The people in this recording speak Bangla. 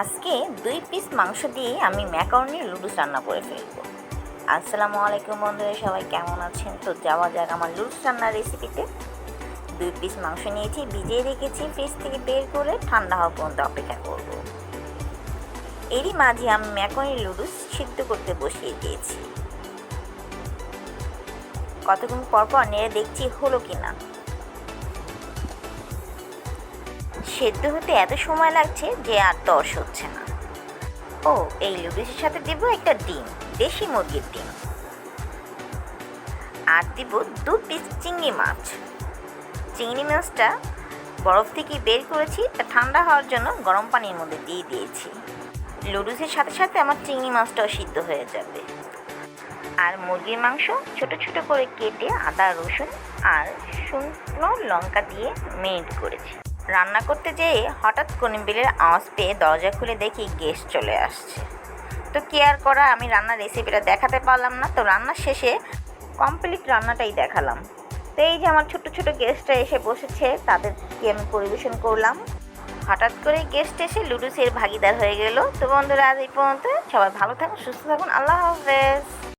আজকে দুই পিস মাংস দিয়ে আমি ম্যাকারনি লুডুস রান্না করে ফেলব। আসসালামু আলাইকুম বন্ধুরা, সবাই কেমন আছেন? তো যাওয়া যাক আমার লুডুস রান্নার রেসিপিতে দুই পিস মাংস নিয়েছি, ভিজিয়ে রেখেছি ফ্রিজ থেকে বের করে ঠান্ডা হওয়া পর্যন্ত অপেক্ষা করব। এরই মাঝে আমি ম্যাকারনি লুডুস সিদ্ধ করতে বসিয়ে দিয়েছি। কতক্ষণ পরপর পর নেড়ে দেখছি হলো কি না সেদ্ধ হতে এত সময় লাগছে যে আর দশ হচ্ছে না। ও, এই লুডুসের সাথে দেব একটা ডিম, দেশি মুরগির ডিম। আর দিব দু পিস চিংড়ি মাছ। চিংড়ি মাছটা বরফ থেকে বের করেছি, তা ঠান্ডা হওয়ার জন্য গরম পানির মধ্যে দিয়ে দিয়েছি। লুডুসের সাথে সাথে আমার চিংড়ি মাছটাও সিদ্ধ হয়ে যাবে। আর মুরগির মাংস ছোট ছোট করে কেটে আদা, রসুন আর শুকনো লঙ্কা দিয়ে মেরিনেট করেছি। রান্না করতে যেয়ে হঠাৎ কোন বিলের আওয়াজ পেয়ে দরজা খুলে দেখি গেস্ট চলে আসছে। তো কেয়ার করা, আমি রান্নার রেসিপিটা দেখাতে পারলাম না। তো রান্না শেষে কমপ্লিট রান্নাটাই দেখালাম। তো এই যে আমার ছোট ছোট গেস্টরা এসে বসেছে, তাদেরকে আমি পরিবেশন করলাম। হঠাৎ করে গেস্ট এসে লুডুসের ভাগিদার হয়ে গেল। তো বন্ধুরা, আজ এই পর্যন্ত। সবাই ভালো থাকুন, সুস্থ থাকুন। আল্লাহ হাফেজ।